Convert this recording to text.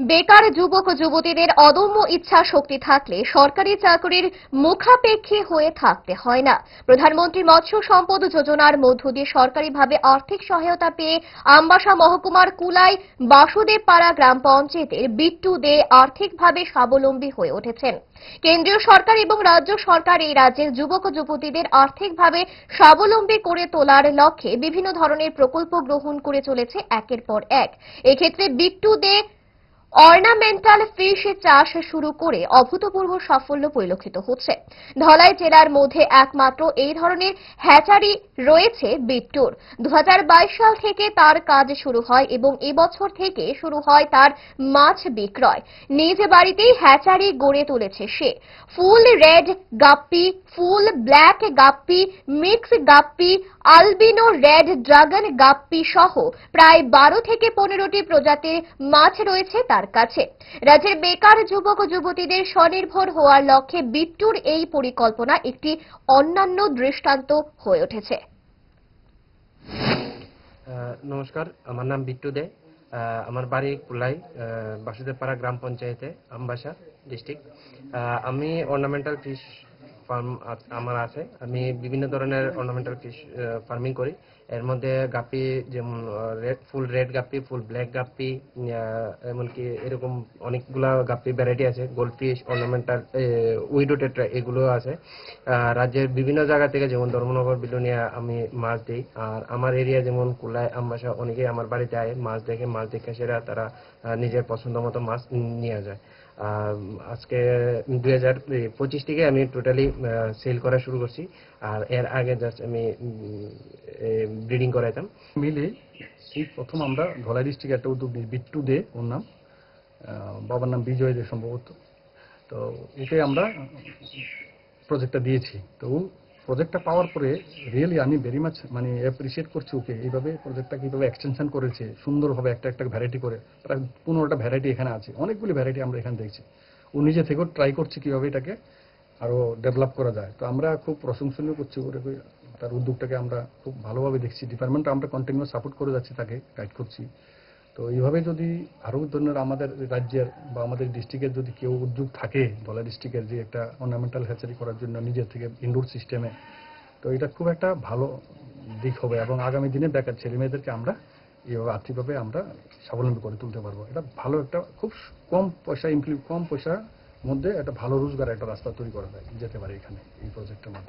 বেকার যুবক যুবতীদের অদম্য ইচ্ছা শক্তি থাকলে সরকারি চাকরির মুখাপেক্ষী হয়ে থাকতে হয় না। প্রধানমন্ত্রী মৎস্য সম্পদ যোজনার মধ্য দিয়ে সরকারিভাবে আর্থিক সহায়তা পেয়ে আমবাসা মহকুমার কুলাই বাসুদেব পাড়া গ্রাম পঞ্চায়েতের বিট্টু দে আর্থিকভাবে স্বাবলম্বী হয়ে উঠেছেন। কেন্দ্রীয় সরকার এবং রাজ্য সরকার এই রাজ্যের যুবক যুবতীদের আর্থিকভাবে স্বাবলম্বী করে তোলার লক্ষ্যে বিভিন্ন ধরনের প্রকল্প গ্রহণ করে চলেছে একের পর এক। এক্ষেত্রে বিট্টু দে অর্নামেন্টাল ফিশ চাষ শুরু করে অভূতপূর্ব সাফল্য পরিলক্ষিত হচ্ছে। ধলাই জেলার মধ্যে একমাত্র এই ধরনের হ্যাচারি রয়েছে বিট্টুর। দু সাল থেকে তার কাজ শুরু হয় এবং এবছর থেকে শুরু হয় তার মাছ বিক্রয়। নিজ বাড়িতেই হ্যাচারি গড়ে তুলেছে সে। Full red guppy, full black guppy, mix guppy albino, red dragon, guppy সহ প্রায় বারো থেকে পনেরোটি প্রজাতির মাছ রয়েছে তার কাছে। রাজ্যের বেকার যুবক যুবতীদের স্বনির্ভর হওয়ার লক্ষ্যে বিট্টুর এই পরিকল্পনা একটি অন্যান্য দৃষ্টান্ত হয়ে উঠেছে। নমস্কার, আমার নাম বিট্টু দে। আমার বাড়ি কুলাই বাসুদেবপাড়া গ্রাম পঞ্চায়েতে, আমবাসা ডিস্ট্রিক্ট। আমি অর্নামেন্টাল ফিশ ফার্ম আমার আছে। আমি বিভিন্ন ধরনের অর্নামেন্টাল ফিশ ফার্মিং করি। এর মধ্যে গাপ্পি যেমন red full red guppy full black আহ, এমনকি এরকম অনেকগুলা গাপ্পি ভ্যারাইটি আছে। Gold fish ornamental widow tetra এগুলো আছে। রাজ্যের বিভিন্ন জায়গা থেকে যেমন ধর্মনগর বিলুনিয়া আমি মাছ দিই। আর আমার এরিয়া যেমন কুলাই আমবাসা অনেকেই আমার বাড়িতে আয়। মাছ দেখে মাছ দেখে সেরা তারা নিজের পছন্দ মতো মাছ নিয়ে যায়। আজকে দুই হাজার পঁচিশ থেকে আমি টোটালি সেল করা শুরু করছি। আর এর আগে জাস্ট আমি ব্রিডিং করাইতাম। মিলে এই প্রথম আমরা ধলাই ডিস্ট্রিক্টে একটা উদ্যোগ নিই বিট্টু দে, ওর নাম। বাবার নাম বিজয় দে সম্ভবত। তো ওকে আমরা প্রজেক্টটা দিয়েছি। তো প্রজেক্টটা পাওয়ার পরে রিয়েলি আমি ভেরি মাচ মানে অ্যাপ্রিসিয়েট করছি ওকে। এইভাবে প্রজেক্টটা কীভাবে এক্সটেনশন করেছে, সুন্দরভাবে একটা একটা ভ্যারাইটি করে। প্রায় পনেরোটা ভ্যারাইটি এখানে আছে। অনেকগুলি ভ্যারাইটি আমরা এখানে দেখছি। ও নিজে থেকেও ট্রাই করছে কীভাবে এটাকে আরও ডেভেলপ করা যায়। তো আমরা খুব প্রশংসনীয় করছি ওরে তার উদ্যোগটাকে আমরা খুব ভালোভাবে দেখছি। ডিপার্টমেন্ট আমরা কন্টিনিউ সাপোর্ট করে যাচ্ছি তাকে গাইড করছি। তো এইভাবে যদি আরও ধরনের আমাদের রাজ্যের বা আমাদের ডিস্ট্রিক্টের যদি কেউ উদ্যোগ থাকে ধলাই ডিস্ট্রিক্টের যে একটা অর্নামেন্টাল হ্যাচারি করার জন্য নিজের থেকে ইনডোর সিস্টেমে তো এটা খুব একটা ভালো দিক হবে এবং আগামী দিনে বেকার ছেলে মেয়েদেরকে আমরা এইভাবে আর্থিকভাবে আমরা স্বাবলম্বী করে তুলতে পারব। এটা ভালো একটা খুব কম পয়সা ইমপ্লি কম পয়সার মধ্যে একটা ভালো রোজগার একটা রাস্তা তৈরি করা যায়, যেতে পারে এখানে এই প্রজেক্টের মাধ্যমে।